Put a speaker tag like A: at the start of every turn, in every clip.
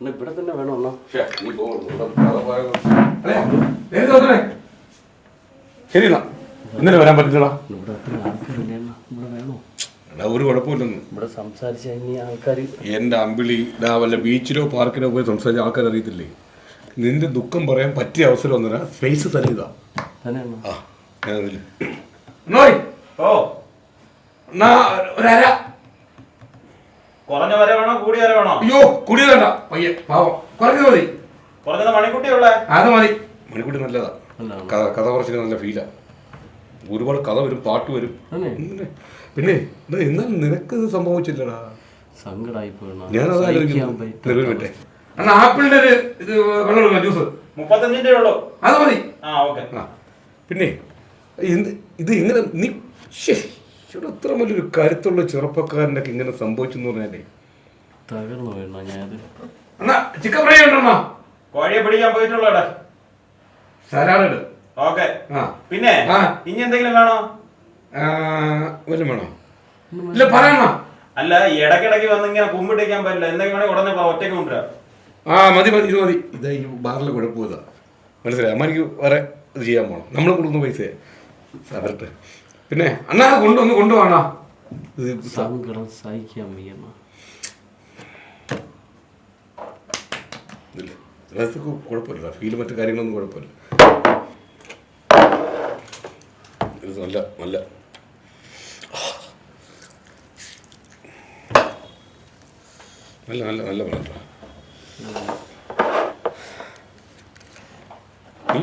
A: എന്നാ ഇവിടെ തന്നെ വേണോ അണ്ണാ
B: ശരി എന്നാ ഇന്നലെ വരാൻ പറ്റില്ലടാ
A: ഇവിടെ അത്ര ആൾക്കാരില്ലേ അണ്ണാ ഇവിടെ വേണോ?
B: എടാ ഒരു കുഴപ്പമില്ലെന്ന്.
A: ഇവിടെ സംസാരിച്ച ഇനി ആൾക്കാർ
B: എന്റെ അമ്പിളി ഇതാ വല്ല ബീച്ചിലോ പാർക്കിലോ പോയി സംസാരിച്ച ആൾക്കാർ അറിയത്തില്ലേ നിന്റെ ദുഃഖം പറയാൻ പറ്റിയ അവസരം ഒന്നര സ്പേസ് തല്ലിയതാ
A: തന്നെ അണ്ണാ
B: ആ ഞാൻ അതിൽ നോയ്,
C: ഓ.
B: എന്നാ ഒരര
C: കുറഞ്ഞ വരെ വേണോ? കൂടിയ വരെ വേണോ?
B: അയ്യോ കുടി വേണ്ട. പയ്യെ പാവം. കുറഞ്ഞത് മതി.
C: കുറഞ്ഞത് മണിക്കുട്ടിയുള്ളേ
B: അത് മതി. മണിക്കുട്ടി നല്ലതാ. കഥ കഥ കുറച്ചിട്ട് നല്ല ഫീലാ ഒരുപാട് കഥ വരും പാട്ട് വരും. പിന്നെ ഇത് എന്നാൽ നിനക്ക് ഇത് സംഭവിച്ചില്ലടാ.
A: സങ്കടായി
B: ഞാനത് ആലോചിക്കുന്നു. അണ്ണാ ആപ്പിളിന്റെ ഒരു ഇത് വെള്ളം ജ്യൂസ്.
C: മുപ്പത്തഞ്ചിന്റെ ഉള്ളൂ.
B: അത് മതി.
C: ആ ഓക്കെ.
B: ആ. പിന്നെ എന്ത് ഇത് എങ്ങനെ നീ ശ്ശേ, ഇവിടെ അത്ര വലിയൊരു കരുത്തുള്ള ചെറുപ്പക്കാരനൊക്കെ ഇങ്ങനെ സംഭവിച്ചു എന്ന് പറഞ്ഞാലേ.
A: തകർന്നു പോയണ്ണാ ഞാനത്
B: അണ്ണാ ചിക്കൻ ഫ്രൈ ഉണ്ടോ
C: കോഴിയെ പിടിക്കാൻ പോയിട്ടുള്ളൂടെ
B: സലാഡ്
C: ഓക്കെ.
B: ആ.
C: പിന്നെ
B: ആ.
C: ഇനി എന്തെങ്കിലും വേണോ?
B: വല്ലതും വേണോ? ഇല്ല പറയണോ
C: അല്ല ഈ ഇടയ്ക്കിടയ്ക്ക് വന്ന് ഇങ്ങനെ കുമ്പിട്ടിരിക്കാൻ പറ്റില്ല. എന്തെങ്കിലും ഉടനെ പറ, ഒറ്റയ്ക്ക് കൊണ്ടുവരാം.
B: ആ മതി മതി ഇത് മതി. ഇതാ ഈ ബാറിലെ കുഴപ്പം മനസ്സിലായി? അമ്മ എനിക്ക് വേറെ ഇത് ചെയ്യാൻ പോണം. നമ്മൾ കൊടുക്കുന്ന പൈസ വരട്ടെ പിന്നെ അണ്ണാ കൊണ്ടുവന്ന് കൊണ്ടുപോകണം
A: സങ്കടം സഹിക്കാൻ
B: അതൊക്കെ കുഴപ്പമില്ല. ഫീൽ മറ്റു കാര്യങ്ങളൊന്നും കുഴപ്പമില്ല. ഇത് നല്ല നല്ല. നല്ല നല്ല നല്ല പഴം നീ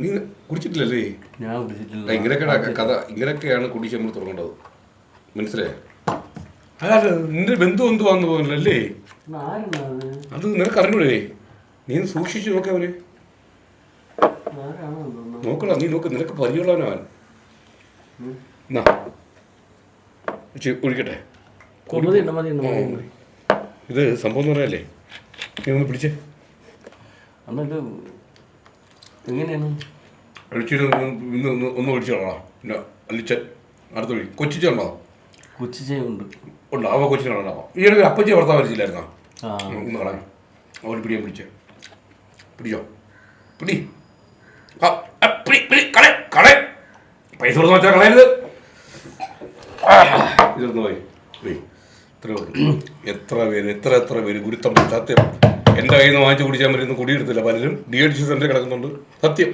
B: നീ കുടിച്ചിട്ടില്ലല്ലേ?
A: ഞാൻ കുടിച്ചിട്ടില്ല.
B: ഇങ്ങനെയൊക്കെ കഥ. ഇങ്ങനെയൊക്കെയാണ് കുടിച്ച് നമ്മൾ തുടങ്ങേണ്ടത്. മനസ്സിലായോ? അല്ല നിന്റെ ബന്ധു എന്തുവാന്ന്
A: ആരെണ്ണാ അത്?
B: അത് നിനക്ക് അറിഞ്ഞൂടേ? നീ സൂക്ഷിച്ച്
A: അവർ
B: നോക്കടാ നീ നോക്ക്. നിനക്ക് പരിചയമുള്ളവനവൻ എന്നാ ഇച്ചിരി ഒഴിക്കട്ടെ
A: കൊ- മതി അണ്ണാ, മതി അണ്ണാ, മതി. അണ്ണാ.
B: ഇത് സംഭവം എന്ന് പറയാല്ലേ? നീ ഒന്ന് പിടിച്ചേ.
A: എങ്ങനെയാണ്?
B: ഒഴിച്ചിട്ട് ഒന്ന് ഇന്ന് ഒന്ന് ഒന്ന് ഒഴിച്ചു പിന്നെ അല്ലിച്ചൻ അടുത്ത വഴി കൊച്ചിച്ചുണ്ടോ
A: കൊച്ചിച്ചയുണ്ട്
B: ഉണ്ടോ. അവ കൊച്ചിനുണ്ടാവും ഈ ഒരു അപ്പച്ചി ഭർത്താവ് വരച്ചില്ലായിരുന്നോ ഒന്ന് കളയാം അവർ പിടിയാൻ പിടിച്ചേ. പിടിച്ചോ. പിടി. പിടി പിടി. കളെ കളെ. പൈസ കൊടുത്ത് വെച്ചാൽ കളയരുത്. ഇതൊന്ന് പോയി. പോയി. ഇത്ര ഉള്ളൂ. എത്ര പേര് എത്ര എത്ര പേര് ഗുരുത്തം. സത്യം. എന്റെ കയ്യിൽ നിന്ന് വാങ്ങിച്ചു കുടിച്ചാൽ പറ്റുന്ന കുടിയെടുത്തില്ല പലരും. ഡി സി സെന്ററിൽ കിടക്കുന്നുണ്ട്. സത്യം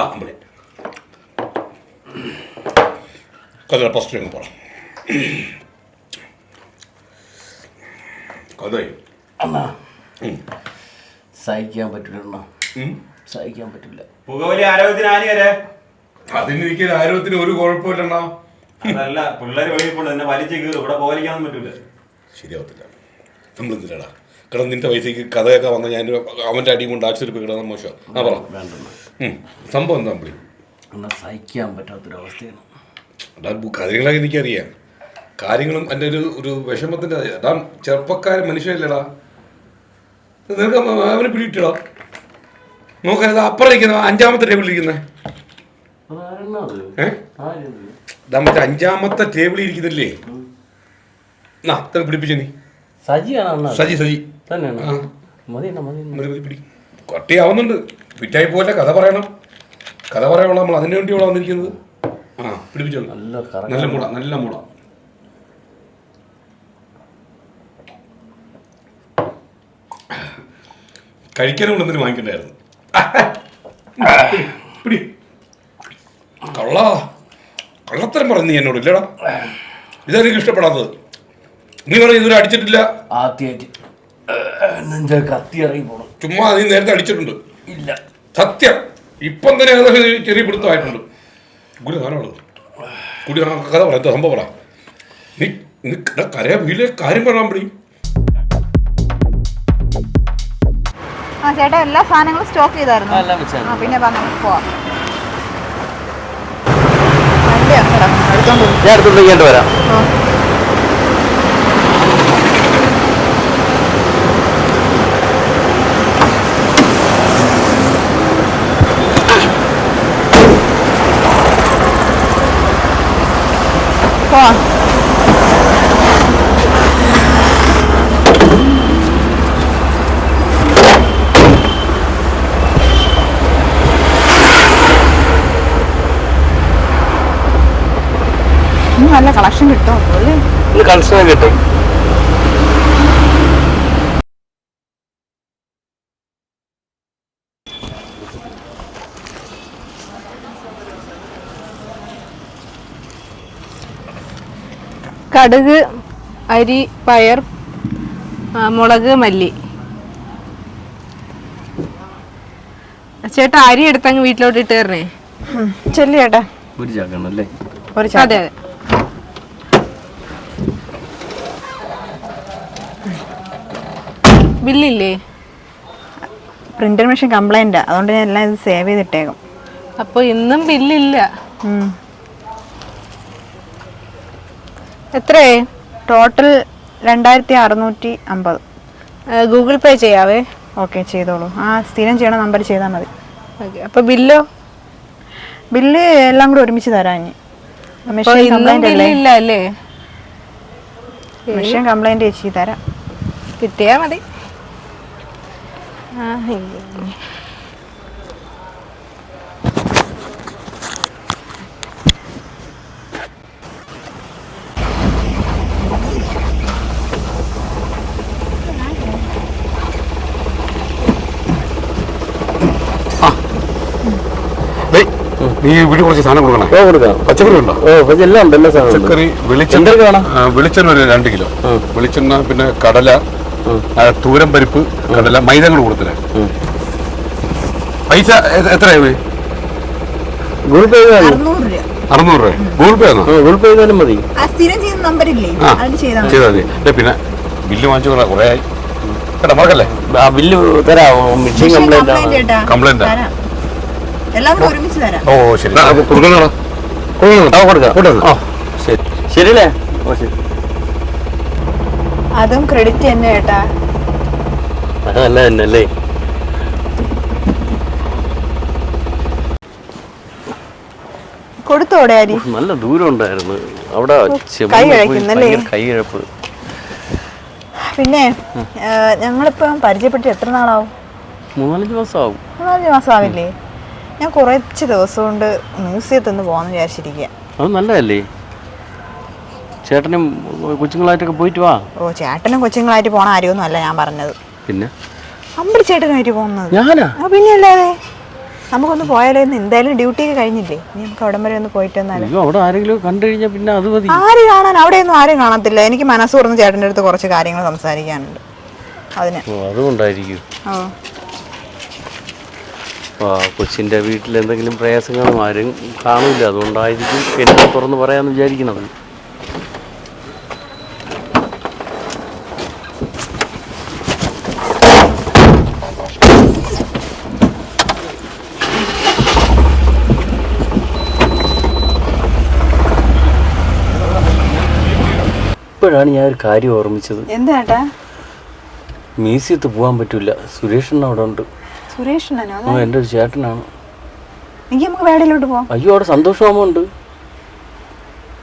B: ആ അമ്പളി കഥ ഫസ്റ്റ് അങ്ങ് പറ കഥ
A: അണ്ണാ സഹിക്കാൻ പറ്റില്ല അണ്ണാ സഹിക്കാൻ പറ്റില്ല
C: പുകവലി ആരോഗ്യത്തിന് ഹാനിയരെ
B: അതിന് എനിക്ക് ആരോഗ്യത്തിന് ഒരു കുഴപ്പമില്ലണ്ണാ
C: അതല്ല പിള്ളേര് വെളിയിൽ എന്നെ വലിച്ചു കീറും ഇവിടെ പോലിക്കാനൊന്നും പറ്റൂല
B: ശരിയാവത്തില്ല നമ്മളെന്തിനാടാ കാരണം നിന്റെ പൈസക്ക് കഥയൊക്കെ വന്ന ഞാൻ അവന്റെ അടിയും കൊണ്ട് കിടന്ന മോശം ആ പറ. സംഭവം എന്താ
A: പുള്ളി സഹിക്കാൻ പറ്റാത്തൊരവസ്ഥയാണ്
B: അതാ കാര്യങ്ങളൊക്കെ എനിക്കറിയാം. കാര്യങ്ങളും എന്റെ ഒരു ഒരു വിഷമത്തിന്റെ അതാ ചെറുപ്പക്കാരൻ മനുഷ്യരല്ലേടാ നിനക്ക് അവന് പിടിയിട്ടടാ നോക്കരുത് അപ്പുറം ഇരിക്കുന്ന അഞ്ചാമത്തെ ടേബിളിൽ ഇരിക്കുന്നത് ഏഹ് മറ്റേ അഞ്ചാമത്തെ ടേബിളിൽ ഇരിക്കുന്നില്ലേ? നാ തന്നെ പിടിപ്പിച്ച നീ.
A: സജിയാണ്
B: സജി സജി. പിടി. കട്ടിയാവുന്നുണ്ട്. ഫിറ്റായി പോലെ കഥ പറയണം. കഥ പറയാനുള്ള നമ്മൾ അതിനു വേണ്ടി ഇവിടെ വന്നിരിക്കുന്നത്? പിടിപ്പിച്ചോ
A: നല്ല
B: നല്ല
A: കറങ്ങാൻ
B: മുള നല്ല മുള കഴിക്കാനും കൂടെ എന്തിനു വാങ്ങിക്കണ്ടായിരുന്നു. പിടി. കള്ള. കള്ളത്തരം പറഞ്ഞു നീ എന്നോട് ഇല്ലടാ. ഇതെനിക്ക് ഇഷ്ടപ്പെടാത്തത്. നീ പറഞ്ഞു ഇതുവരെ അടിച്ചിട്ടില്ല.
A: ആദ്യമായിട്ട് നെഞ്ച കത്തി ഇറങ്ങി പോണം.
B: ചുമ്മാ നീ നേരത്തെ അടിച്ചിട്ടുണ്ട്.
A: ഇല്ല.
B: സത്യം. ഇപ്പം തന്നെ ഏകദേശം ചെറിയ പിടുത്തമായിട്ടുണ്ട്. കൂടി സാധനമുള്ളത് കൂടി കഥ പറ എന്താ സംഭവം പറ. നീ നീ കരയാ വീട്ടിലെ കാര്യം പറയാൻ പിടി.
D: ആ ചേട്ടാ എല്ലാ സാധനങ്ങളും സ്റ്റോക്ക് ചെയ്തായിരുന്നു? ആ പിന്നെ നമുക്ക് പോവാം. വണ്ടി എടുത്തോണ്ട് പോ.
A: പോവാം
D: നല്ല കളക്ഷൻ
A: കിട്ടും? കളക്ഷൻ കിട്ടും.
E: കടുക് അരി പയർ മുളക് മല്ലി. ചേട്ടാ അരി എടുത്തങ്ങ് വീട്ടിലോട്ട് ഇട്ട് തരണേ.
D: ചെല്ലി ചേട്ടാ
A: ഒരു
D: ഒരു
E: അതെ അതെ. ബില്ലില്ലേ?
D: Printer machine complaint. അതുകൊണ്ട് ഞാൻ എല്ലാം ഇത് സേവ് ചെയ്തിട്ടേക്കും.
E: അപ്പൊ ഇന്നും ബില്ലില്ല
D: ഉം.
E: എത്രയേ
D: ടോട്ടൽ രണ്ടായിരത്തി അറുന്നൂറ്റി അമ്പത്
E: ഗൂഗിൾ പേ ചെയ്യാവേ?
D: ഓക്കെ ചെയ്തോളൂ. ആ സ്ഥിരം ചെയ്യണ നമ്പർ ചെയ്താൽ മതി.
E: ഓക്കെ അപ്പോൾ ബില്ലോ?
D: ബില്ല് എല്ലാം കൂടെ ഒരുമിച്ച് തരാം ഇനി. മെഷീൻ കംപ്ലൈന്റ് അല്ലേ? മെഷീൻ ചേച്ചി തരാം.
E: കിട്ടിയാ മതി. ആ ഇല്ല.
B: ഡേയ്, നീ വീട്ടിൽ കുറച്ച് സാധനം കൊടുക്കണം.
A: ഓ കൊടുക്കാം
B: പച്ചക്കറി ഉണ്ടോ?
A: ഓ എല്ലാം ഉണ്ട് എല്ലാ സാധനം.
B: പച്ചക്കറി വെളിച്ചെണ്ണ വെളിച്ചെണ്ണ ഒരു രണ്ട് കിലോ. വെളിച്ചെണ്ണ പിന്നെ കടല ആ, തൂരം പരിപ്പ് കടല മൈദ കൂടെ കൊടുത്തില്ല പൈസ എത്രയായി
A: ഗൂഗിൾ പേ.
D: അറുന്നൂറ് രൂപ.
B: ഗൂഗിൾ പേ
A: ഗൂഗിൾ പേ ചെയ്താലും മതി.
D: ചെയ്താൽ മതി.
B: പിന്നെ ബില്ല് വാങ്ങിച്ചു കുറെ കുറേ ആയി. കേട്ടോ മറക്കല്ലേ?
A: ആ ബില്ല് തരാം. മെഷീൻ കംപ്ലൈന്റ്
D: കംപ്ലൈന്റ്
B: കംപ്ലൈന്റ്
D: ഒരുമിച്ച് തരാം.
B: ഓ ശരി. കൊടുക്കണോ
A: കൊടുക്കാം ശരി. ശരിയല്ലേ? ഓ ശരി.
D: അതും ക്രെഡിറ്റ് തന്നെ ചേട്ടാ
A: അല്ല?
D: കൊടുത്തോടെ അരി?
A: നല്ല ദൂരം ഉണ്ടായിരുന്നു. അവിടെ ചെമ്മീൻ
D: കൈ
A: പോയി
D: കഴിക്കുന്നല്ലേ?
A: കൈ കിഴപ്പ്
D: പിന്നെ ഞങ്ങളിപ്പം പരിചയപ്പെട്ട് എത്ര നാളാവും?
A: മൂന്നാലഞ്ച് മാസം ആവും
D: മൂന്നാലഞ്ച് മാസം ആവില്ലേ ഞാൻ കുറച്ച് ദിവസം കൊണ്ട് മ്യൂസിയത്തിൽ ഒന്ന് പോകാമെന്ന് വിചാരിച്ചിരിക്കുക
A: അത് നല്ലതല്ലേ? ചേട്ടനും കൊച്ചുങ്ങളായിട്ടൊക്കെ പോയിട്ട് വാ.
D: ഓ ചേട്ടനും കൊച്ചുങ്ങളായിട്ട് പോണ ആര്യമൊന്നും അല്ല ഞാൻ പറഞ്ഞത്.
A: പിന്നെ?
D: അമ്പടി ചേട്ടനുമായിട്ട് പോകുന്നത്.
A: ഞാനാ?
D: ആ പിന്നെ അല്ലാതെ? നമുക്കൊന്ന് പോയാലോ ഇന്ന് എന്തായാലും ഡ്യൂട്ടി ഒക്കെ കഴിഞ്ഞില്ലേ? ഇനി നമുക്ക് അവിടം വരെ ഒന്ന് പോയിട്ട് വന്നാലോ.
A: അയ്യോ അവിടെ ആരെങ്കിലും കണ്ടു കഴിഞ്ഞാൽ പിന്നെ അത് മതി.
D: ആര് കാണാൻ? അവിടെയൊന്നും ആരും കാണത്തില്ല. എനിക്ക് മനസ്സ് തുറന്ന് ചേട്ടന്റെ അടുത്ത് കുറച്ച് കാര്യങ്ങൾ സംസാരിക്കാനുണ്ട്. അതിന്.
A: ഓ അതുകൊണ്ടായിരിക്കും.
D: ഓ
A: കൊച്ചിന്റെ വീട്ടിൽ എന്തെങ്കിലും പ്രയാസങ്ങളും ആരും കാണില്ല. അതുകൊണ്ടായിരിക്കും എന്നെ തുറന്ന് പറയാമെന്ന് വിചാരിക്കുന്നത്. ഇപ്പോഴാണ് ഞാൻ ഒരു കാര്യം ഓർമ്മിച്ചത്.
D: എന്താ മ്യൂസിയത്ത്
A: മ്യൂസിയത്തിൽ പോകാൻ പറ്റില്ല സുരേഷണ്ണ അവിടെ ഉണ്ട്. എന്റെ ഒരു ചേട്ടനാണ്.
D: എനിക്ക് നമുക്ക് വേടയിലോട്ട് പോവാം
A: അയ്യോ അവിടെ സന്തോഷമാമുണ്ട്?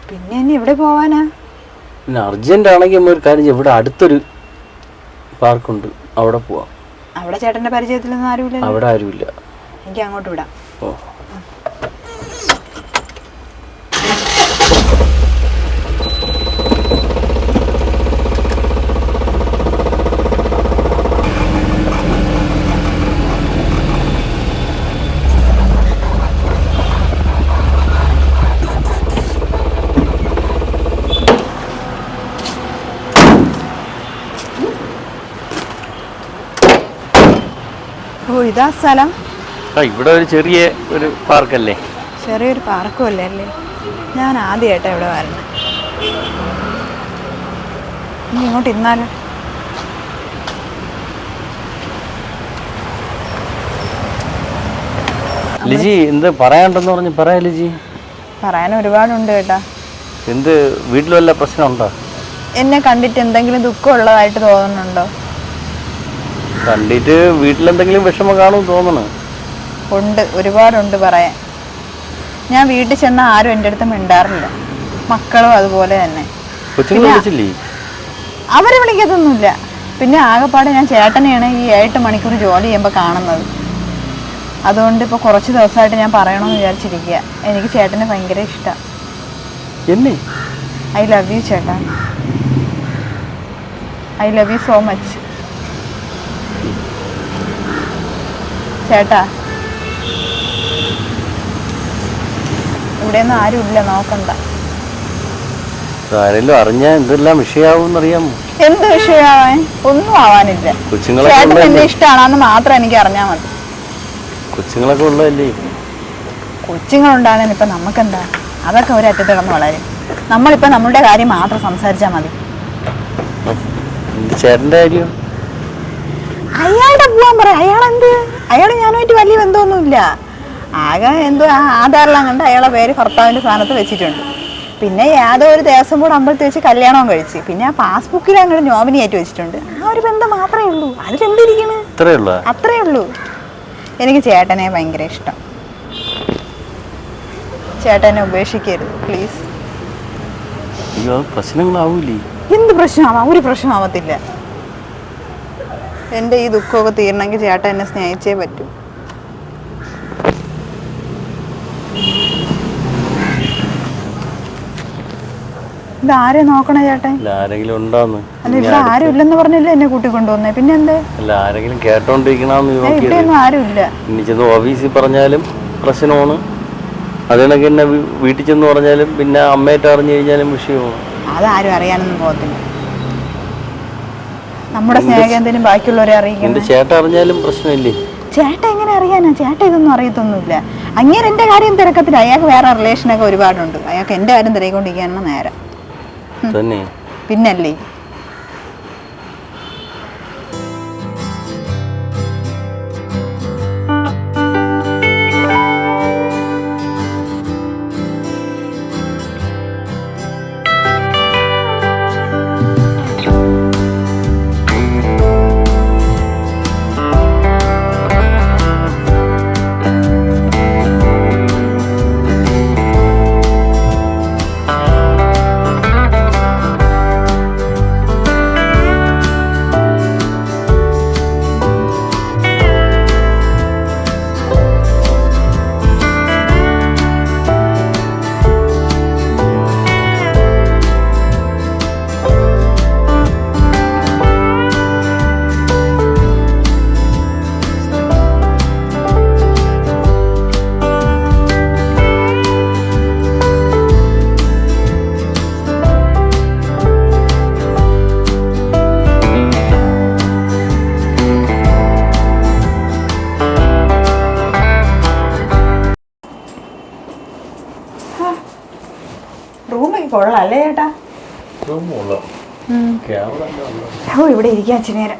D: പിന്നെ ഇനി എവിടെ പോവാനാ?
A: പിന്നെ അർജന്റ് ആണെങ്കിൽ നമ്മൾ ഒരു കാര്യം ഇവിടെ അടുത്തൊരു പാർക്കുണ്ട്. അവിടെ പോവാം.
D: അവിടെ ചേട്ടന്റെ പരിചയത്തിലൊന്നും ആരുമില്ല
A: അവിടെ ആരുമില്ല.
D: എനിക്ക് അങ്ങോട്ട് വിടാം. ഇതാ സ്ഥലം.
A: ഇവിടെ ഒരു ചെറിയ ഒരു പാർക്കല്ലേ?
D: ചെറിയൊരു പാർക്കും അല്ലേ അല്ലേ? ഞാൻ ആദ്യമായിട്ടാ ഇവിടെ വരുന്നത് ഇനി ഇങ്ങോട്ട് ഇന്നാലോ
A: ലിജി എന്ത് പറയാനുണ്ടെന്ന് പറഞ്ഞ് പറയാ ലിജി.
D: പറയാൻ ഒരുപാടുണ്ട് കേട്ടാ.
A: എന്ത് വീട്ടിൽ വല്ല പ്രശ്നമുണ്ടോ?
D: എന്നെ കണ്ടിട്ട് എന്തെങ്കിലും ദുഃഖം ഉള്ളതായിട്ട് തോന്നുന്നുണ്ടോ?
A: കണ്ടിട്ട് വീട്ടിലെന്തെങ്കിലും വിഷമം കാണും തോന്നണ്.
D: ഉണ്ട് ഒരുപാടുണ്ട് പറയാൻ. ഞാൻ വീട്ടിൽ ചെന്ന ആരും എന്റെ അടുത്ത് മിണ്ടാറില്ല. മക്കളും അതുപോലെ തന്നെ.
A: വിളിച്ചില്ലേ?
D: അവരെ വിളിക്കത്തൊന്നുമില്ല. പിന്നെ ആകെപ്പാടെ ഞാൻ ചേട്ടനെയാണ് ഈ ഏട്ട് മണിക്കൂർ ജോലി ചെയ്യുമ്പോൾ കാണുന്നത്. അതുകൊണ്ട് ഇപ്പോൾ കുറച്ച് ദിവസമായിട്ട് ഞാൻ പറയണമെന്ന് വിചാരിച്ചിരിക്കുക എനിക്ക് ചേട്ടനെ ഭയങ്കര ഇഷ്ടമാണ്
A: എന്നെ?
D: ഐ ലവ് യു ചേട്ടാ. I love you so much ചേട്ടാ. ഇവിടെയൊന്നും ആരും ഇല്ല നോക്കണ്ട.
A: ആരെങ്കിലും അറിഞ്ഞാൽ എന്തെല്ലാം വിഷയമാവും അറിയാമോ
D: എന്ത് വിഷയമാവാൻ? ഒന്നും ആവാനില്ല. ചേട്ടൻ എന്നെ ഇഷ്ടമാണെന്ന് മാത്രം എനിക്ക് അറിഞ്ഞാ മതി.
A: കൊച്ചുങ്ങളൊക്കെ ഉള്ളതല്ലേ?
D: കൊച്ചുങ്ങളുണ്ടാകുന്ന ഇപ്പം നമുക്കെന്താ? അതൊക്കെ ഒരറ്റത്ത് കിടന്ന് വളരെ. നമ്മളിപ്പോ നമ്മളുടെ കാര്യം മാത്രം സംസാരിച്ചാ മതി.
A: നിന്റെ ചേട്ടന്റെ കാര്യം?
D: അയാളുടെ പോവാൻ പറ. അയാളെന്ത്? അയാൾ ഞാനുമായിട്ട് വലിയ ബന്ധമൊന്നുമില്ല. ആകെ എന്തോ ആ ആധാറിലാണ് കണ്ട് അയാളെ പേര് ഭർത്താവിന്റെ സ്ഥാനത്ത് വെച്ചിട്ടുണ്ട്. പിന്നെ യാതോ ഒരു ദേവസ്വം ബോർഡ് അമ്പലത്തിൽ വെച്ച് കല്യാണവും കഴിച്ച്. പിന്നെ ആ പാസ്ബുക്കിൽ അങ്ങോട്ട് നോമിനിയായിട്ട് വെച്ചിട്ടുണ്ട്. ആ ഒരു ബന്ധം മാത്രമേ ഉള്ളൂ. അതിലെന്തിരിക്കണ്? അത്രേ ഉള്ളൂ? എനിക്ക് ചേട്ടനെ ഭയങ്കര ഇഷ്ടം. ചേട്ടനെ ഉപേക്ഷിക്കരുത് പ്ലീസ്. എന്ത് പ്രശ്നമാവാം? ഒരു പ്രശ്നമാവത്തില്ല. എന്റെ ഈ ദുഃഖമൊക്കെ തീരണമെങ്കിൽ ചേട്ടൻ എന്നെ സ്നേഹിച്ചേ പറ്റൂ. ഇത് ആരെ നോക്കണേ ചേട്ടൻ
A: അല്ല ആരെങ്കിലും ഉണ്ടാന്ന്?
D: അല്ല ഇവിടെ ആരും ഇല്ലെന്ന് പറഞ്ഞല്ലേ എന്നെ കൂട്ടിക്കൊണ്ടുവന്നേ? പിന്നെ എന്തേ?
A: അല്ല ആരെങ്കിലും കേട്ടോണ്ടിരിക്കണമെന്ന്
D: ഏ,
A: നോക്കിയത്.
D: ആരും ഇല്ല
A: ഇനി ചെന്ന് ഓഫീസിൽ പറഞ്ഞാലും പ്രശ്നമാണ്. അതിനൊക്കെ എന്നെ വീട്ടിൽ ചെന്ന് പറഞ്ഞാലും പിന്നെ അമ്മയായിട്ട് അറിഞ്ഞു കഴിഞ്ഞാലും വിഷയമാണ്.
D: അതാരും അറിയാനൊന്നും പോകത്തില്ല. നമ്മുടെ സ്നേഹത്തിനും ബാക്കിയുള്ളവരെ അറിയിക്കണം.
A: ചേട്ട അറിഞ്ഞാലും പ്രശ്നമില്ലേ?
D: ചേട്ട എങ്ങനെ അറിയാനാ? ചേട്ട ഇതൊന്നും അറിയത്തൊന്നുമില്ല. അങ്ങനെ എന്റെ കാര്യം തിരക്കത്തില്ല. അയാൾക്ക് വേറെ റിലേഷനൊക്കെ ഒരുപാടുണ്ട്. അയാൾക്ക് എന്റെ കാര്യം തിരക്കൊണ്ടിരിക്കാനാണ് നേരം. പിന്നല്ലേ? റൂമൊക്കെ കൊള്ളാം. അല്ലേ ചേട്ടാ ഓ ഇവിടെ ഇരിക്കാം അച്ഛനേരം നേരം.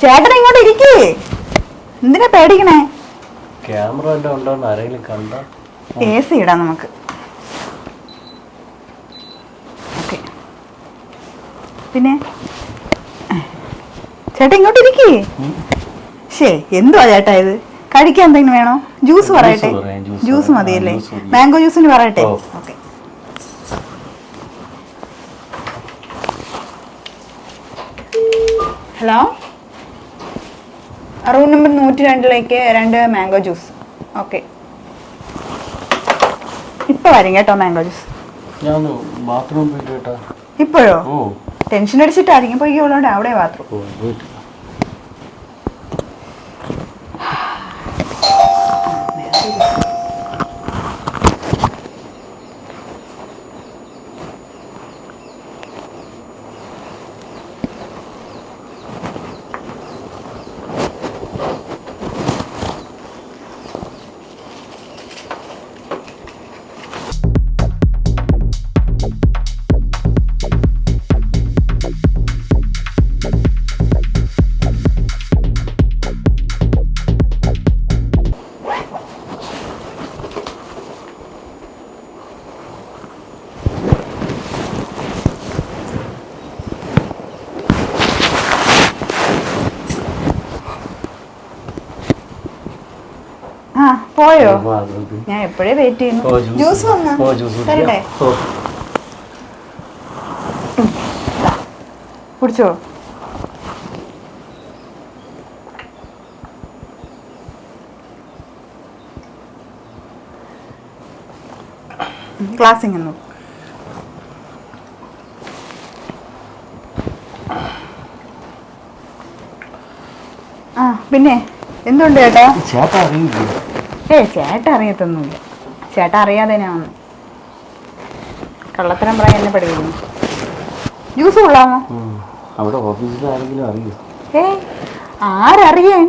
D: ചേട്ടൻ ഇങ്ങോട്ട് ഇരിക്കേ. എന്തിനാ പേടിക്കണേ?
A: ക്യാമറ ആരെങ്കിലും കണ്ട?
D: എ സി ഇടാം നമുക്ക്. ഓക്കെ. പിന്നെ? ചേട്ടാ ഇങ്ങോട്ട് ഇരിക്കേ. ശേ എന്തുവാ ചേട്ടാ ഇത്? കഴിക്കാൻ എന്തെങ്കിലും വേണോ? ജ്യൂസ് പറയട്ടെ.
A: പറയാം, ജ്യൂസ്.
D: മതിയല്ലേ. മാംഗോ ജ്യൂസിന് പറയട്ടെ. ഓക്കെ. ഹലോ? റൂം നമ്പർ നൂറ്റി രണ്ടിലേക്ക് രണ്ട് മാംഗോ ജ്യൂസ്. ഓക്കെ. ഇപ്പൊ വരും കേട്ടോ മാംഗോ ജ്യൂസ്. ഇപ്പോഴോ? ടെൻഷൻ അടിച്ചിട്ടായിരിക്കും പോയിക്കോളൂ അവിടെ ബാത്റൂം. പോയോ? ഞാൻ എപ്പോഴേ വെയിറ്റ് ചെയ്യുന്നു.
A: ജ്യൂസ്
D: വന്നേ? കുടിച്ചോ? ക്ലാസ് ഇങ്ങനെ ആ പിന്നെ എന്തുണ്ട് ചേട്ടാ?
A: ചേട്ടാ അറിയില്ല.
D: ഏ ചേട്ട അറിയത്തൊന്നുമില്ല. ചേട്ട അറിയാതെ ഞാൻ വന്നു. കള്ളത്തരം പറയാൻ എന്നെ പഠിക്കുന്നു ജ്യൂസ് കൊള്ളാമോ?
A: അവിടെ ഓഫീസിൽ ആരെങ്കിലും അറിയോ?
D: ഏ ആരറിയാൻ?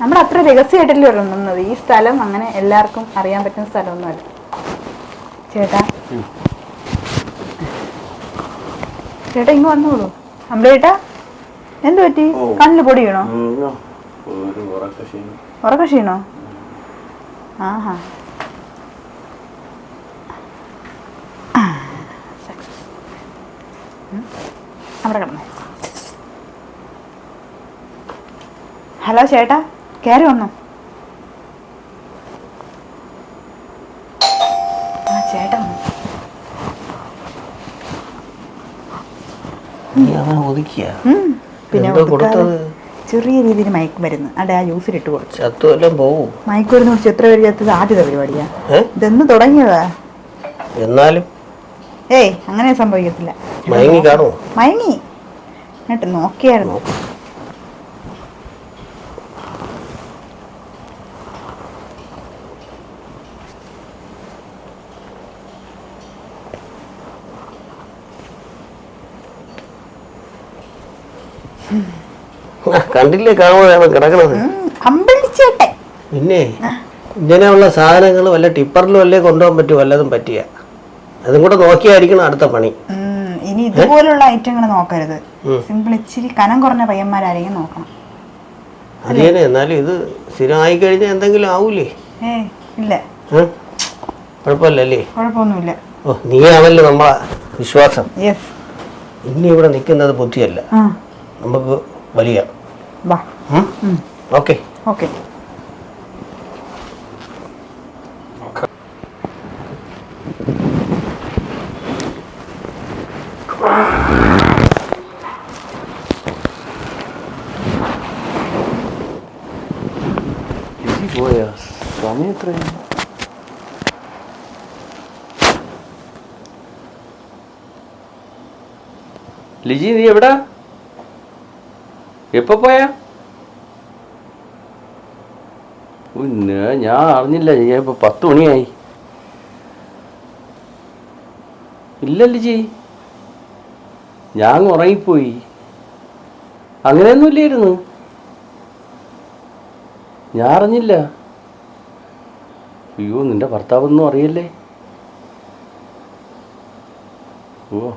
D: നമ്മൾ അത്ര രഹസ്യമായിട്ടല്ലേ ഉറങ്ങുന്നത് ഈ സ്ഥലം അങ്ങനെ എല്ലാവർക്കും അറിയാൻ പറ്റുന്ന സ്ഥലമൊന്നുമല്ല. ചേട്ടാ. ചേട്ടാ ഇങ്ങ് വന്നോളൂ. അമ്പേട്ടാ എന്ത് പറ്റി? കണ്ണിൽ പൊടിയണോ വീണോ? ആഹാ. അവിടെ കിടന്നേ. ഹലോ ചേട്ടാ കയറി വന്നു. ആ ചേട്ടാ
A: നീ ഒതുക്കിയ?
D: പിന്നെ
A: കൊടുത്തത്?
D: ചെറിയ രീതിയിൽ മയക്ക് മരുന്ന്. അവിടെ ആ ജ്യൂസിലിട്ട് കൊടുത്തു.
A: ചത്തുവെല്ലാം പോവും.
D: മയക്ക് മരുന്ന് കുറിച്ച് എത്ര പേര് ചത്തത്? ആദ്യത്തെ പരിപാടിയാ. ഇതെന്ന് തുടങ്ങിയതാ.
A: എന്നാലും.
D: ഏയ് അങ്ങനെ സംഭവിക്കത്തില്ല.
A: മയങ്ങി കാണുമോ
D: മയങ്ങി. എന്നിട്ട് നോക്കിയായിരുന്നു
A: ആ, കണ്ടില്ലേ കാണുമ്പോഴാണ് കിടക്കണത്?
D: അമ്പളിച്ചേട്ടെ
A: പിന്നെ ഇങ്ങനെയുള്ള സാധനങ്ങൾ വല്ല ടിപ്പറിലും അല്ലേ കൊണ്ടുപോകാൻ പറ്റും വല്ലതും പറ്റിയ. അതും കൂടെ നോക്കിയായിരിക്കണം അടുത്ത പണി.
D: ഇനി ഇതുപോലുള്ള ഐറ്റങ്ങൾ നോക്കരുത്. സിമ്പിൾ ഇച്ചിരി കനം കുറഞ്ഞ പയ്യന്മാരായിരിക്കും നോക്കണം.
A: അത് തന്നെ എന്നാലും ഇത് സ്ഥിരമായി കഴിഞ്ഞാൽ എന്തെങ്കിലും ആവൂലേ?
D: ഇല്ല?
A: കുഴപ്പമില്ലല്ലേ?
D: കുഴപ്പമൊന്നുമില്ല.
A: ഓ നീ ആണല്ലോ നമ്മളെ വിശ്വാസം. ഇനി ഇവിടെ നിൽക്കുന്നത് ബുദ്ധിയല്ല. നമുക്ക് വലിയ. ഓക്കെ.
D: ഓക്കെ.
A: പോയാ സമയം എത്രയാണ്? ലിജി നീ എവിടാ? എപ്പോ പോയാ? ഞാൻ അറിഞ്ഞില്ല. ഞാൻ ഇപ്പൊ പത്ത് മണിയായി. ഇല്ലല്ല ചെയ് ഞാൻ ഉറങ്ങിപ്പോയി. അങ്ങനെയൊന്നും ഇല്ലായിരുന്നു ഞാൻ അറിഞ്ഞില്ല. അയ്യോ നിന്റെ ഭർത്താവൊന്നും അറിയല്ലേ? ഓ.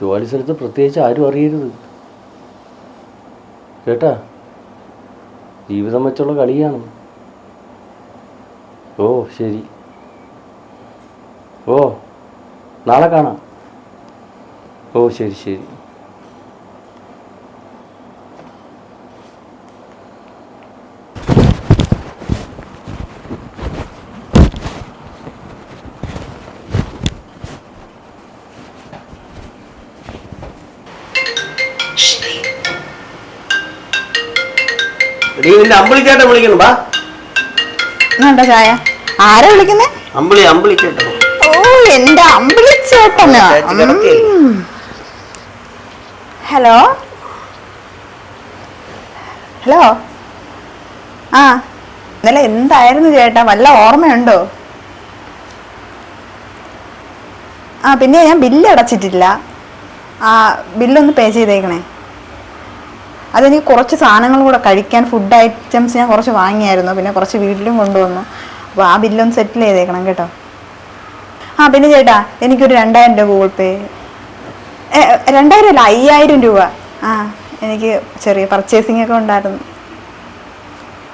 A: ജോലി സ്ഥലത്ത് പ്രത്യേകിച്ച് ആരും അറിയരുത്. കേട്ടാ? ജീവിതം വെച്ചുള്ള കളിയാണ്. ഓ ശരി. ഓ നാളെ കാണാം. ഓ ശരി ശരി. നീ നിന്റെ അമ്പിളിച്ചേട്ടൻ വിളിക്കണം ബാ
D: എന്താ ചായ? ആരാ വിളിക്കുന്നേ?
A: അമ്പിളി
D: ഓ എന്റെ അമ്പിളിച്ചേട്ടനാ.
A: ചേച്ചി കിടക്കേ.
D: ഉം. ഹലോ? ഹലോ? ആ ഇന്നലെ എന്തായിരുന്നു ചേട്ടാ? വല്ല ഓർമ്മയുണ്ടോ? ആ പിന്നെ ഞാൻ ബില്ല് അടച്ചിട്ടില്ല. ആ ബില്ലൊന്ന് പേ ചെയ്തേക്കണേ. അതെനിക്ക് കുറച്ച് സാധനങ്ങൾ കൂടെ കഴിക്കാൻ ഫുഡ് ഐറ്റംസ് ഞാൻ കുറച്ച് വാങ്ങിയായിരുന്നു. പിന്നെ കുറച്ച് വീട്ടിലും കൊണ്ടുവന്നു. അപ്പോൾ ആ ബില്ലൊന്ന് സെറ്റിൽ ചെയ്തേക്കണം കേട്ടോ. ആ പിന്നെ ചേട്ടാ എനിക്കൊരു രണ്ടായിരം രൂപ ഗൂഗിൾ പേ. രണ്ടായിരം അല്ല അയ്യായിരം രൂപ. ആ എനിക്ക് ചെറിയ പർച്ചേസിംഗ് ഒക്കെ ഉണ്ടായിരുന്നു.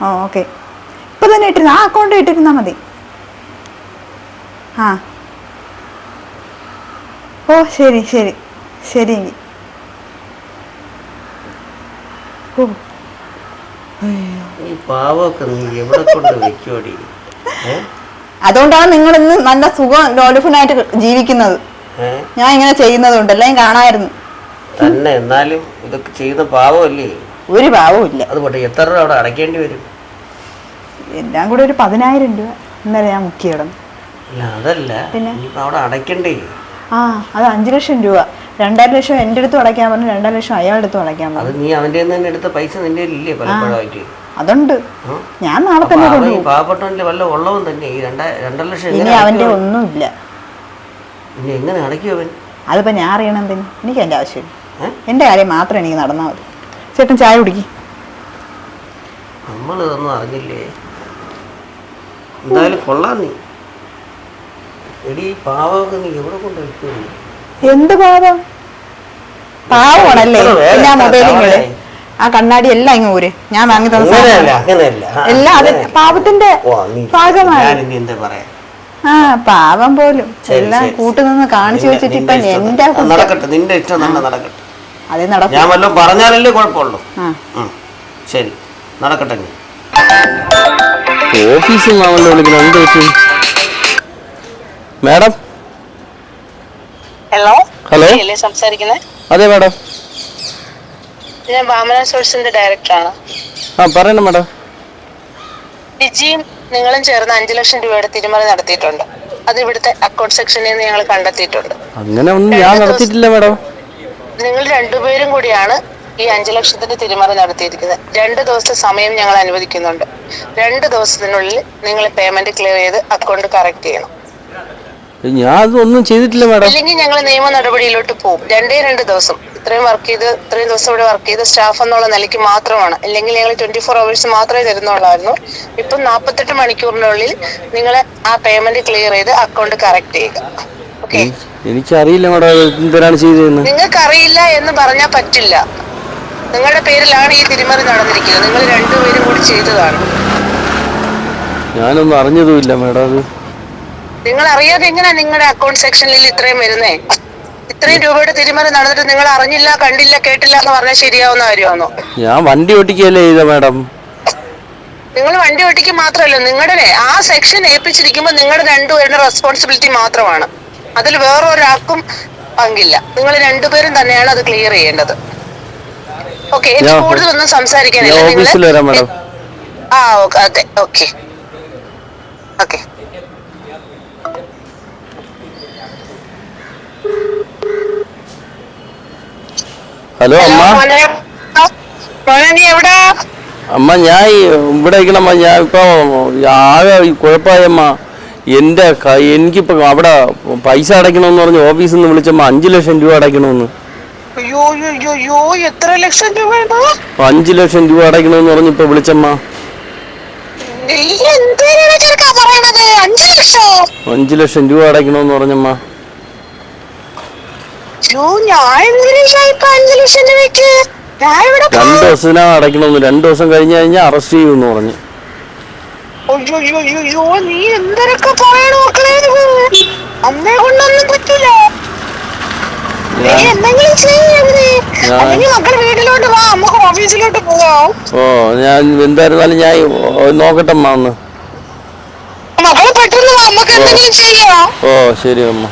D: ഓ ഓക്കെ ഇപ്പം തന്നെ ഇട്ടിരുന്ന ആ അക്കൗണ്ട് ഇട്ടിരുന്നാൽ മതി. ആ. ഓ ശരി ശരി ശരി എങ്കിൽ ഓ
A: ഈ പാവമൊക്കെ നീ എവിടെ കൊണ്ട് വെക്കോടി
D: അതുകൊണ്ടാണ് നിങ്ങൾ ഇന്ന് നല്ല സുഖം ലോലുഫനായിട്ട് ജീവിക്കുന്നത്. ഞാൻ ഇങ്ങനെ ചെയ്യുന്നതുകൊണ്ട് അല്ലെങ്കിൽ കാണായിരുന്നു.
A: തന്നെ എന്നാലും ഇതൊക്കെ ചെയ്യുന്ന പാവമല്ലേ?
D: ഒരു പാവമില്ല
A: അത് പോട്ടെ എത്ര രൂപ അവിടെ അടയ്ക്കേണ്ടി വരും?
D: എല്ലാം കൂടെ ഒരു പതിനായിരം രൂപ ഇന്നലെ ഞാൻ
A: മുക്കിയിടുന്നു. അതല്ല. അവിടെ അടയ്ക്കണ്ടേ?
D: ആ അത് അഞ്ചു ലക്ഷം രൂപ. രണ്ടര ലക്ഷം എന്റെ അടുത്ത് അടയ്ക്കാൻ പറഞ്ഞു രണ്ടര ലക്ഷം അയാളുടെ അടുത്ത് അടയ്ക്കാൻ
F: അത്
D: പറഞ്ഞു.
F: നീ അവന്റെ തന്നെ എടുത്ത പൈസ നിന്റെ ഇല്ലേ പലപ്പോഴായിട്ട്?
D: അതുണ്ട്. ഞാൻ നാളെ തന്നെ
F: ഈ
D: കൊണ്ടുപോകും
F: പാവപ്പെട്ടവന്റെ വല്ല ഉള്ളവൻ തന്നെ. ഈ രണ്ട രണ്ടര ലക്ഷം
D: ഇനി
F: അവന്റെ
D: അവന്റെ
F: അടയ്ക്കും അവൻ?
D: ഒന്നുമില്ല.
F: ഇനി എങ്ങനെ അടയ്ക്കും അവൻ?
D: അതിപ്പോൾ ഞാൻ അറിയണം എന്തിന്? എനിക്ക് എന്റെ ആവശ്യമില്ല
F: ഏ?
D: എന്റെ കാര്യം മാത്രം എനിക്ക് നടന്നാൽ മതി. ചേട്ടൻ ചായ കുടിക്കും.
F: നമ്മൾ ഇതൊന്നും അറിഞ്ഞില്ലേ? എന്തായാലും കൊള്ളാം നീ. എടി ഈ പാവമൊക്കെ നീ എവിടെ കൊണ്ട് വെക്കും
D: എന്ത് പാവം? പാവമാണല്ലേ? എല്ലാ
F: എത്ര
D: മൊബൈലും ആ കണ്ണാടി എല്ലാം ഇങ്ങ് ഊര്. ഞാൻ വാങ്ങി തന്ന എല്ലാം അത്
F: നീ
D: ഭാഗമായി ആ പാവം പോലും. എല്ലാം കൂട്ടുനിന്ന് കാണിച്ചു വെച്ചിട്ട് ഇപ്പൊ എന്റെ
F: നടക്കട്ടെ നിന്റെ ഇഷ്ടം തന്നെ നടക്കട്ടെ.
D: അതേ നടക്കും.
F: ഞാൻ വല്ലതും പറഞ്ഞാലല്ലേ കുഴപ്പമുള്ളൂ. ശരി. നടക്കട്ടെ
A: ഓഫീസിൽ നിന്നാണല്ലോ വിളിക്കുന്നത് എന്ത് പറ്റി? മാഡം?
G: ഹലോ?
A: ഹലോ?
G: സംസാരിക്കുന്നത്
A: അതെ മാഡം.
G: ഞാൻ വാമന സോഴ്സിന്റെ ഡയറക്ടറാണ്.
A: ആ പറയണം മാഡം.
G: ഡിജിയും നിങ്ങളും ചേർന്ന് അഞ്ചു ലക്ഷം രൂപയുടെ തിരിമറി നടത്തിയിട്ടുണ്ട്. അത് ഇവിടുത്തെ അക്കൗണ്ട് സെക്ഷനിൽ നിന്ന് ഞങ്ങൾ കണ്ടെത്തിയിട്ടുണ്ട്.
A: അങ്ങനെ ഒന്നും ഞാൻ നടത്തിയിട്ടില്ല മാഡം.
G: നിങ്ങൾ രണ്ടുപേരും കൂടിയാണ് ഈ അഞ്ചു ലക്ഷത്തിന്റെ തിരിമറി നടത്തിയിരിക്കുന്നത്. രണ്ട് ദിവസത്തെ സമയം ഞങ്ങൾ അനുവദിക്കുന്നുണ്ട്. രണ്ട് ദിവസത്തിനുള്ളിൽ നിങ്ങൾ പേയ്മെന്റ് ക്ലിയർ ചെയ്ത് അക്കൗണ്ട് കറക്റ്റ് ചെയ്യണം.
A: ഞാൻ അതൊന്നും ചെയ്തിട്ടില്ല മാഡം.
G: ഇല്ലെങ്കിൽ ഞങ്ങൾ നിയമ നടപടിയിലോട്ട് പോകും. രണ്ടേ രണ്ട് ദിവസം. ഇത്രയും വർക്ക് ചെയ്ത് ഇത്രയും ദിവസം ഇവിടെ വർക്ക് ചെയ്ത സ്റ്റാഫ് എന്നുള്ള നിലയ്ക്ക് മാത്രമാണ്. അല്ലെങ്കിൽ ഞങ്ങൾ ട്വന്റി ഫോർ അവേഴ്സ് മാത്രമേ തരുന്നുള്ളായിരുന്നു. ഇപ്പം നാൽപ്പത്തെട്ട് മണിക്കൂറിനുള്ളിൽ നിങ്ങൾ ആ പേയ്മെന്റ് ക്ലിയർ ചെയ്ത് അക്കൗണ്ട് കറക്റ്റ് ചെയ്യുക. ഓക്കെ
A: എനിക്കറിയില്ല മാഡം അത് എന്തിനാണ് ചെയ്തതെന്ന്.
G: നിങ്ങൾക്ക് അറിയില്ല എന്ന് പറഞ്ഞാൽ പറ്റില്ല. നിങ്ങളുടെ പേരിലാണ് ഈ തിരിമറി നടന്നിരിക്കുന്നത്. നിങ്ങൾ രണ്ടുപേരും കൂടി ചെയ്തതാണ്.
A: ഞാനൊന്നും അറിഞ്ഞതുമില്ല മാഡം അത്.
G: നിങ്ങൾ അറിയാതെ എങ്ങനെയാ നിങ്ങളുടെ അക്കൗണ്ട് സെക്ഷനിൽ ഇത്രയും വരുന്നേ? ഇത്രയും രൂപയുടെ തിരിമറി നടന്നിട്ട് നിങ്ങൾ അറിഞ്ഞില്ല കണ്ടില്ല കേട്ടില്ല എന്ന് പറഞ്ഞാൽ ശരിയാവുന്ന കാര്യമാണോ?
A: ഞാൻ വണ്ടി ഓട്ടിക്കുകയല്ലേ ചെയ്ത മാഡം.
G: നിങ്ങൾ വണ്ടി ഓട്ടിക്ക് മാത്രമല്ല നിങ്ങളുടെ ആ സെക്ഷൻ ഏൽപ്പിച്ചിരിക്കുമ്പോൾ നിങ്ങളുടെ രണ്ടുപേരുടെ റെസ്പോൺസിബിലിറ്റി മാത്രമാണ്. അതിൽ വേറൊരാൾക്കും പങ്കില്ല. നിങ്ങൾ രണ്ടുപേരും തന്നെയാണ് അത് ക്ലിയർ ചെയ്യേണ്ടത്. ഓക്കെ എനിക്ക്
A: കൂടുതൽ
G: കൂടുതലൊന്നും സംസാരിക്കാനില്ല.
A: മാഡം.
G: ആ ഓക്കെ അതെ ഓക്കെ ഓക്കെ
A: ഹലോ അമ്മ. അമ്മ ഞാൻ ഇവിടെ ഇരിക്കണമ്മ ഞാൻ ഇപ്പൊ ആകെ കുഴപ്പമായമ്മ എന്റെ എനിക്കിപ്പൊ അവിടെ പൈസ അടയ്ക്കണമെന്ന് പറഞ്ഞ ഓഫീസിൽ നിന്ന് വിളിച്ചമ്മ അഞ്ചു ലക്ഷം രൂപ അടയ്ക്കണമെന്ന്.
G: എത്ര ലക്ഷം
A: രൂപ അഞ്ചു ലക്ഷം രൂപ അടയ്ക്കണമെന്ന് പറഞ്ഞ് ഇപ്പൊ വിളിച്ചമ്മ.
G: അഞ്ചു ലക്ഷം
A: രൂപ അടയ്ക്കണമെന്ന് പറഞ്ഞമ്മ
G: അയ്യോ ഞാൻ എന്തിനാ ഇപ്പൊ അഞ്ചു ലക്ഷം രൂപയ്ക്ക് ഞാൻ ഇവിടെ
A: രണ്ട് ദിവസത്തിനാ അടയ്ക്കണമെന്ന് രണ്ട് ദിവസം കഴിഞ്ഞ് കഴിഞ്ഞാൽ അറസ്റ്റ് ചെയ്യുമെന്ന് പറഞ്ഞു.
G: നീ എന്തൊക്കെ പറയണ മക്കളെ അമ്മയെ കൊണ്ടൊന്നും പറ്റൂല. നീ എന്തെങ്കിലും ചെയ്യരുത്
A: ഞാൻ- ഓ എന്തായിരുന്നാലും ഞാൻ നോക്കട്ടെ അമ്മ ഒന്ന്. ഓ ശരി അമ്മ.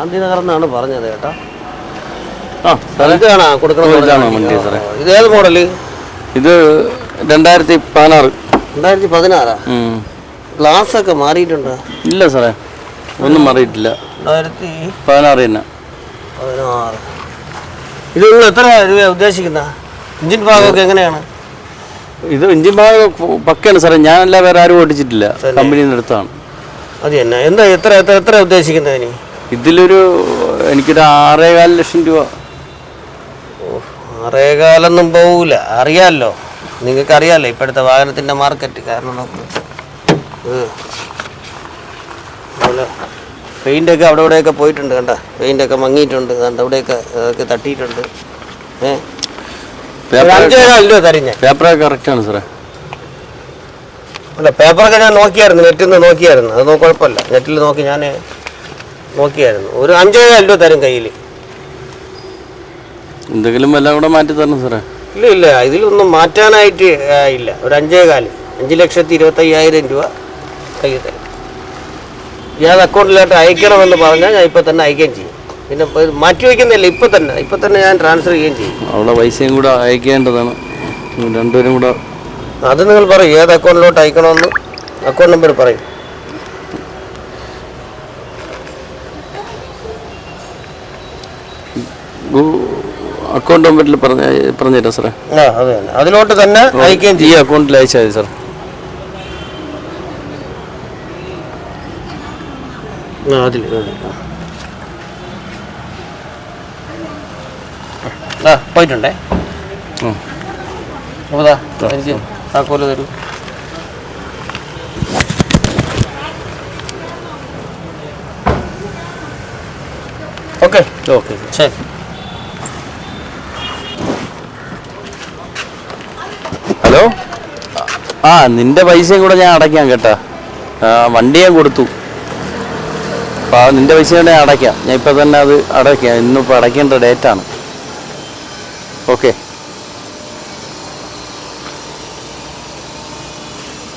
F: ശാന്തിനഗർ എന്നാണ് പറഞ്ഞത് കേട്ടോ.
A: ആ സാറേ.
F: ഇതാണോ
A: ഇതാണോ വണ്ടി സാറേ.
F: ഇത് ഏത് മോഡൽ?
A: ഇത് രണ്ടായിരത്തി പതിനാറ്.
F: രണ്ടായിരത്തി പതിനാറാ?
A: ഉം.
F: ഗ്ലാസ് ഒക്കെ മാറിയിട്ടുണ്ട്?
A: ഇല്ല സാറേ ഒന്നും മാറിയിട്ടില്ല.
F: രണ്ടായിരത്തി
A: പതിനാറ് തന്നെ.
F: പതിനാറ്. ഇത് നിങ്ങൾ എത്ര രൂപ ഉദ്ദേശിക്കുന്ന? ഇഞ്ചിൻ ഭാഗമൊക്കെ എങ്ങനെയാണ്?
A: ഇത് ഇഞ്ചിൻ ഭാഗം പക്കയാണ് സാറേ. ഞാനല്ല വേറെ ആരും ഓടിച്ചിട്ടില്ല. കമ്പനിയിൽ നിന്ന് എടുത്താണ്
F: അത് തന്നെ. എന്താ എത്ര എത്ര എത്ര ഉദ്ദേശിക്കുന്നതിന്
A: ഇതിലൊരു എനിക്കൊരു ആറേകാൽ ലക്ഷം രൂപ.
F: ആറേകാലൊന്നും പോവില്ല അറിയാമല്ലോ നിങ്ങൾക്ക് അറിയാമല്ലോ ഇപ്പോഴത്തെ വാഹനത്തിന്റെ മാർക്കറ്റ് കാരണം നോക്ക് പെയിന്റൊക്കെ അവിടെ ഇവിടെയൊക്കെ പോയിട്ടുണ്ട് കണ്ട. പെയിന്റൊക്കെ മങ്ങിയിട്ടുണ്ട്. കണ്ട അവിടെയൊക്കെ അതൊക്കെ തട്ടിയിട്ടുണ്ട്. ഏഹ്
A: പേപ്പറൊക്കെ കറക്റ്റാണ് സാറേ
F: അല്ല പേപ്പറൊക്കെ ഞാൻ നോക്കിയായിരുന്നു. നെറ്റിൽ നിന്ന് നോക്കിയായിരുന്നു. അതൊന്നും കുഴപ്പമില്ല. നെറ്റിൽ നോക്കി ഞാൻ നോക്കിയായിരുന്നു. ഒരു അഞ്ചേഴല്ലോ രൂപ തരും കയ്യിൽ
A: എന്തെങ്കിലും എല്ലാം കൂടെ മാറ്റി തരണം സാറേ.
F: ഇല്ല ഇല്ല. ഇതിലൊന്നും മാറ്റാനായിട്ട് ഇല്ല. ഒരു അഞ്ചേ കാൽ. അഞ്ച് ലക്ഷത്തി ഇരുപത്തയ്യായിരം രൂപ കയ്യിൽ തരും. ഞാൻ അക്കൗണ്ടിലോട്ട് അയക്കണമെന്ന് പറഞ്ഞാൽ ഞാൻ ഇപ്പം തന്നെ അയക്കുകയും ചെയ്യും. പിന്നെ മാറ്റി വയ്ക്കുന്നില്ല ഇപ്പം തന്നെ. ഇപ്പം തന്നെ ഞാൻ ട്രാൻസ്ഫർ ചെയ്യുകയും ചെയ്യും.
A: അവിടെ പൈസയും കൂടെ അയക്കേണ്ടതാണ്. രണ്ടുപേരും കൂടെ
F: അത് നിങ്ങൾ പറയും. ഏത് അക്കൗണ്ടിലോട്ട് അയക്കണമെന്ന് അക്കൗണ്ട് നമ്പർ പറയും.
A: അക്കൗണ്ട് നമ്പറിൽ പറഞ്ഞ പറഞ്ഞുതരാം സാറേ.
F: ആ അത് തന്നെ. അതിലോട്ട് തന്നെ അയക്കുകയും
A: ഈ
F: ചെയ്യും.
A: അക്കൗണ്ടിൽ അയച്ചാൽ മതി സാർ
F: ആ അതിൽ ആ. പോയിട്ടുണ്ടേ?
A: ഉം.
F: അപ്പോൾ ദാ, എനിക്ക് താക്കോൽ തരൂ. ഓക്കെ.
A: ഓക്കെ.
F: ശരി
A: ഹലോ ആ നിന്റെ പൈസയും കൂടെ ഞാൻ അടയ്ക്കാം കേട്ടാ. വണ്ടി ഞാൻ കൊടുത്തു. അപ്പോൾ നിന്റെ പൈസ ഞാൻ അടയ്ക്കാം. ഞാൻ ഇപ്പം തന്നെ അത് അടയ്ക്കാം. ഇന്നിപ്പോൾ അടയ്ക്കേണ്ട ഡേറ്റാണ് ഓക്കെ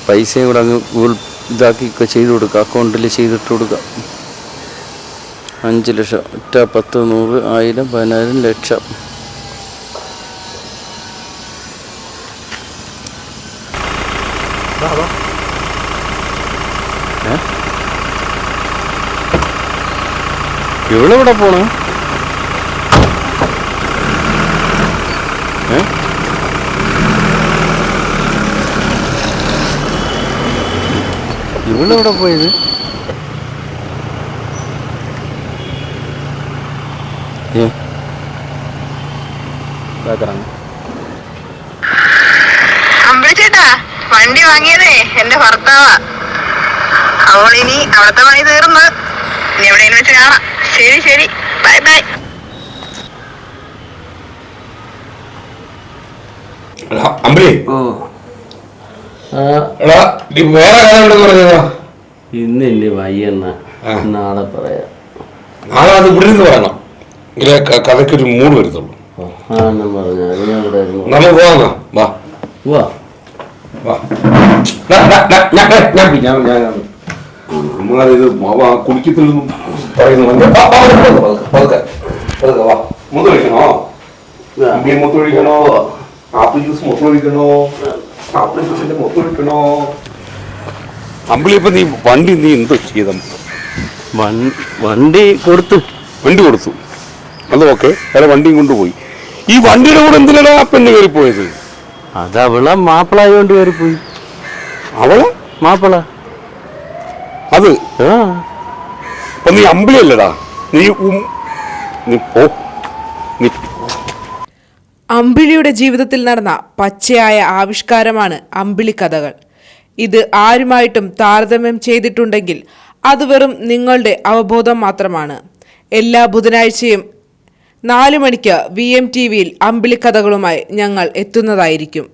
A: പൈസയും കൂടെ അങ്ങ് ഗൂഗിൾ ഇതാക്കി ചെയ്ത് കൊടുക്കുക അക്കൗണ്ടിൽ ചെയ്തിട്ട് കൊടുക്കുക അഞ്ച് ലക്ഷം ഒറ്റ പത്ത് നൂറ് ആയിരം പതിനായിരം ലക്ഷം. ഇവളെവിടെ പോണു? ഇവളെവിടെ പോയത്? ഏ?
G: അമ്പിളിച്ചേട്ടാ വണ്ടി വാങ്ങിയതേ എന്റെ ഭർത്താവാ. അവളിനി അവിടുത്തെ പണി തീർന്ന്. ഇനി എവിടെയെങ്കിലും വെച്ച് കാണാം. ശരി ശരി. Bye bye.
B: എടാ അമ്പിളി.
A: ആ,
B: എടാ നീ വേറെ കഥ എവിടെ പറഞ്ഞതാ?
A: ഇന്നില്ലേ വയ്യെന്ന
B: ആ.
A: നാളെ പറയാം.
B: നാളെ അത് ഇവിടെ നിന്ന് പറയണം. എങ്കിലേ കഥയ്ക്കൊരു മൂഡ് വരുത്തുള്ളൂ.
A: ആണെന്ന് പറഞ്ഞ ഞാൻ ഇവിടെ ആയിരുന്നു.
B: വാ.
A: വാ.
B: നമ്മളിത് കുടിക്കത്തില്ലെന്നും വാ, പതുക്കെ, പതുക്കെ, പതുക്കെ, വാ. മുത്ത് കഴിക്കണോ അമ്പിളി മുത്ത് കഴിക്കണോ ആപ്പിൾ ജ്യൂസ് മുത്തൊഴിക്കണോ? ആപ്പിൾ ജ്യൂസിന്റെ മുത്തൊഴിക്കണോ? നീ വണ്ടി നീ എന്തോ ചെയ്ത?
A: വണ്ടി കൊടുത്തു.
B: വണ്ടി കൊടുത്തു. അത് ഓക്കെ. അയാളെ വണ്ടിയും കൊണ്ടുപോയി. ഈ വണ്ടിയുടെ കൂടെ എന്തിനാണ് ആ പെണ്ണ് കയറിപ്പോയത്? പോയത്
A: അത് അവളെ മാപ്പിളായോണ്ട് കയറിപ്പോയി.
B: അവളെ?
A: മാപ്പിള.
B: അത്?
A: ആ.
B: നീ അമ്പിളിയല്ലടാ. നീ നീ പോ.
H: അമ്പിളിയുടെ ജീവിതത്തിൽ നടന്ന പച്ചയായ ആവിഷ്കാരമാണ് അമ്പിളി കഥകൾ. ഇത് ആരുമായിട്ടും താരതമ്യം ചെയ്തിട്ടുണ്ടെങ്കിൽ അത് വെറും നിങ്ങളുടെ അവബോധം മാത്രമാണ്. എല്ലാ ബുധനാഴ്ചയും നാല് മണിക്ക് വി എം ടി വിയിൽ അമ്പിളിക്കഥകളുമായി ഞങ്ങൾ എത്തുന്നതായിരിക്കും.